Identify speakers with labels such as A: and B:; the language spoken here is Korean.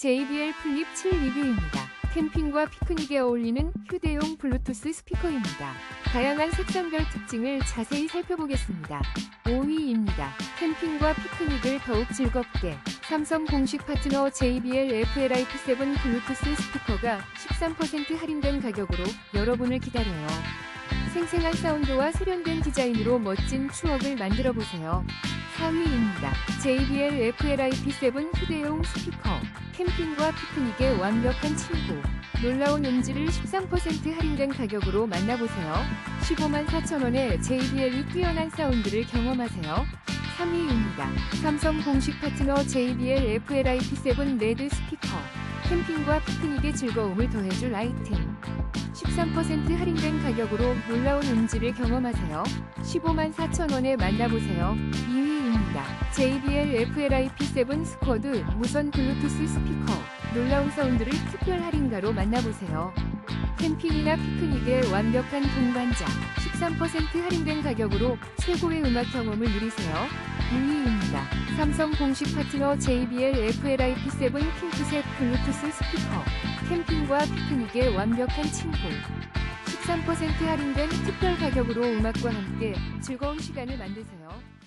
A: JBL 플립 7 리뷰입니다. 캠핑과 피크닉에 어울리는 휴대용 블루투스 스피커입니다. 다양한 색상별 특징을 자세히 살펴보겠습니다. 5위입니다. 캠핑과 피크닉을 더욱 즐겁게 삼성 공식 파트너 JBL FLIP7 블루투스 스피커가 13% 할인된 가격으로 여러분을 기다려요. 생생한 사운드와 세련된 디자인으로 멋진 추억을 만들어 보세요. 4위입니다. JBL FLIP7 휴대용 스피커. 캠핑과 피크닉의 완벽한 친구. 놀라운 음질을 13% 할인된 가격으로 만나보세요. 15만 4천원에 JBL이 뛰어난 사운드를 경험하세요. 3위입니다. 삼성 공식 파트너 JBL FLIP7 레드 스피커. 캠핑과 피크닉의 즐거움을 더해줄 아이템. 13% 할인된 가격으로 놀라운 음질을 경험하세요. 15만 4천원에 만나보세요. 2위 입니다. JBL FLIP7 스쿼드 무선 블루투스 스피커. 놀라운 사운드를 특별 할인가로 만나보세요. 캠핑이나 피크닉의 완벽한 동반자. 13% 할인된 가격으로 최고의 음악 경험을 누리세요. 2위입니다. 삼성 공식 파트너 JBL FLIP7 핑크색 블루투스 스피커. 캠핑과 피크닉의 완벽한 친구. 13% 할인된 특별 가격으로 음악과 함께 즐거운 시간을 만드세요.